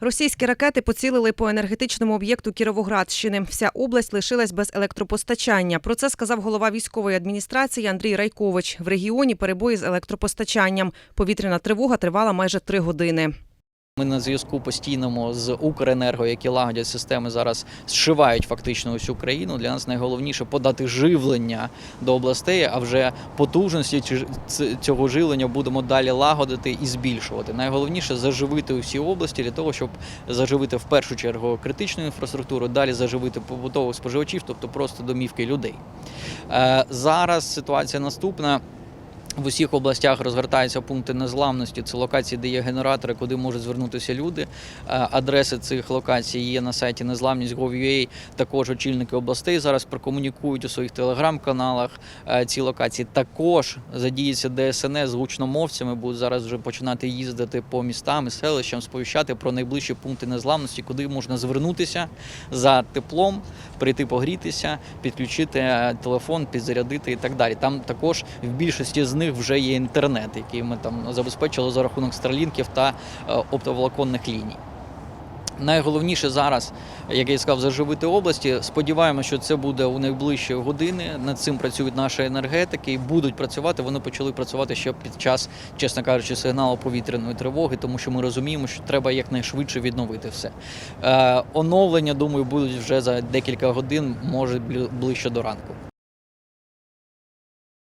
Російські ракети поцілили по енергетичному об'єкту Кіровоградщини. Вся область лишилась без електропостачання. Про це сказав голова військової адміністрації Андрій Райкович. В регіоні перебої з електропостачанням. Повітряна тривога тривала майже три години. Ми на зв'язку постійному з Укренерго, які лагодять системи зараз, зшивають фактично усю країну. Для нас найголовніше подати живлення до областей, а вже потужності цього живлення будемо далі лагодити і збільшувати. Найголовніше заживити усі області для того, щоб заживити в першу чергу критичну інфраструктуру, далі заживити побутових споживачів, тобто просто домівки людей. Е, Зараз ситуація наступна. В усіх областях розгортаються пункти незламності. Це локації, де є генератори, куди можуть звернутися люди. Е, Адреси цих локацій є на сайті незламність.gov.ua. Також очільники областей зараз прокомунікують у своїх телеграм-каналах е, ці локації. Також задіється ДСНС з гучномовцями, будуть зараз вже починати їздити по містам і селищам, сповіщати про найближчі пункти незламності, куди можна звернутися за теплом, прийти погрітися, підключити е, телефон, підзарядити і так далі. Там також в більшості з них вже є інтернет, який ми там забезпечили за рахунок стрелінків та е, оптоволоконних ліній. Найголовніше зараз, як я сказав, заживити області. Сподіваємося, що це буде у найближчі години. Над цим працюють наші енергетики і будуть працювати. Вони почали працювати ще під час, чесно кажучи, сигналу повітряної тривоги, тому що ми розуміємо, що треба якнайшвидше відновити все. Е, оновлення, думаю, будуть вже за декілька годин, може ближче до ранку.